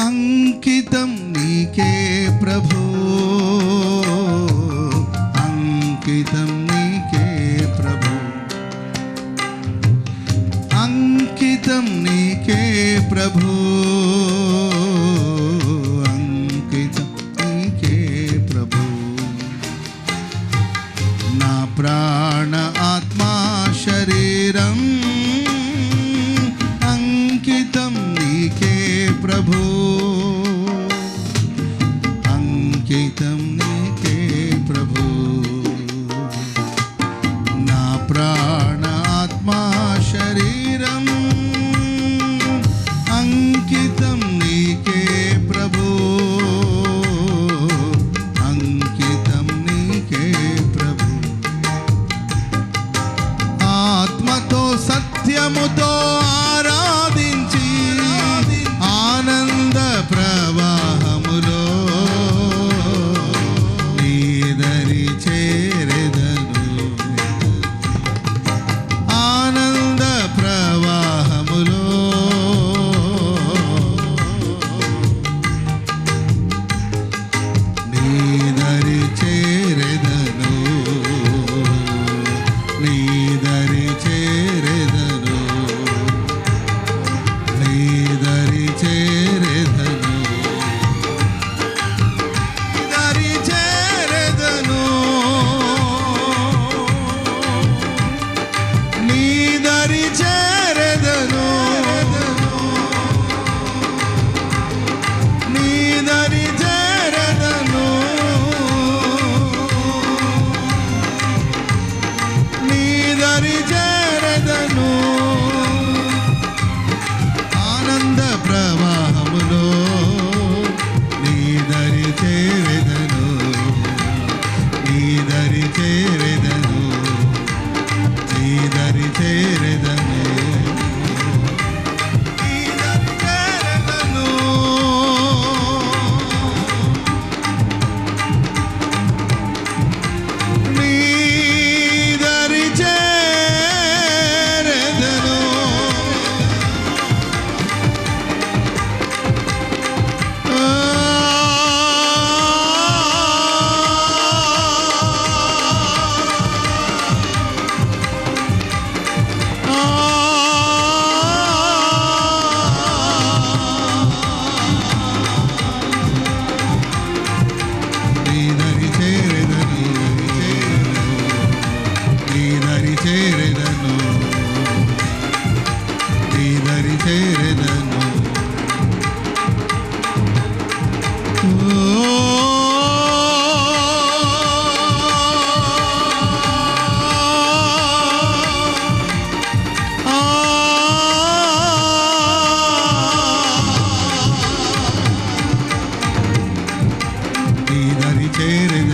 అంకితం నీకే ప్రభు. అంకితం నీకే ప్రభు. అంకితం నీకే ప్రభు. అంకితం నీకే ప్రభు. నా ప్రాణ ఆత్మా శరీరం అంకితం నీకే ప్రభు. అంకితం నీకే ప్రభు నా ప్రాణ ఆత్మా శరీరం అంకితం నీకే ప్రభు అంకితం నీకే ప్రభు ఆత్మతో సత్యముతో నీ దరి చేరెదను నీ దరి చేరె చేరెదను. నీ దరి చేరెదను నీ దరి చేరెను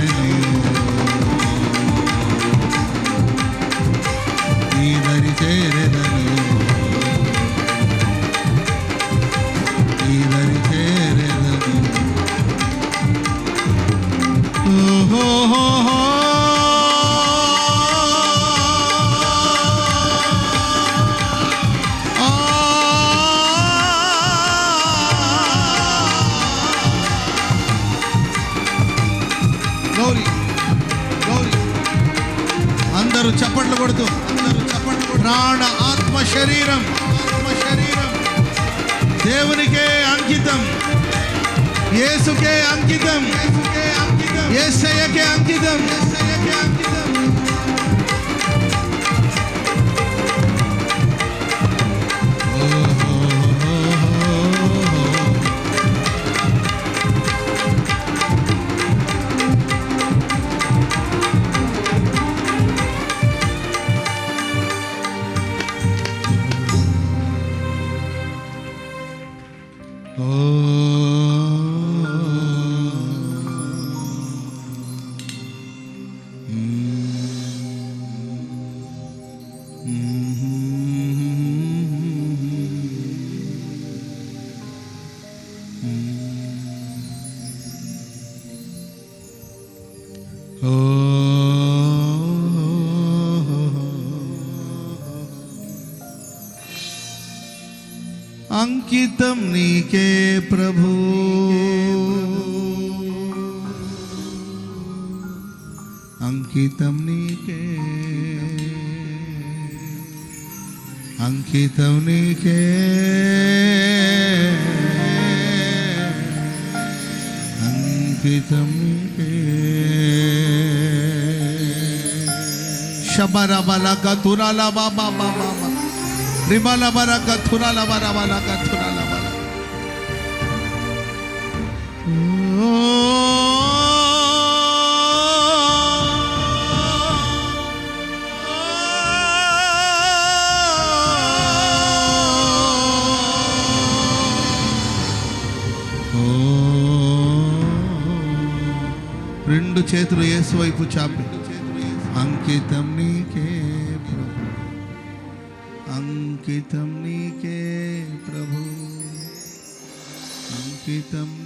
అందరూ చప్పట్లు కొడుతూ అందరూ చప్పట్లు ప్రాణ ఆత్మ శరీరం ఆత్మ శరీరం. దేవునికే అంకితం యేసుకే అంకితం. యేసుకే అంకితం. యేసయ్యకే అంకితం. యేసయ్యకే అంకితం. अंकितम नीके प्रभु। अंकितम नीके। अंकितम नीके। अंकितम నీకే శబరబల గతురల బాబా బాబా రిబల బర గతురల బర బల రెండు చేతులు యేసు వైపు చాపి అంకితం నీకే ప్రభు అంకితం నీకే ప్రభు అంకితం నీకే ప్రభు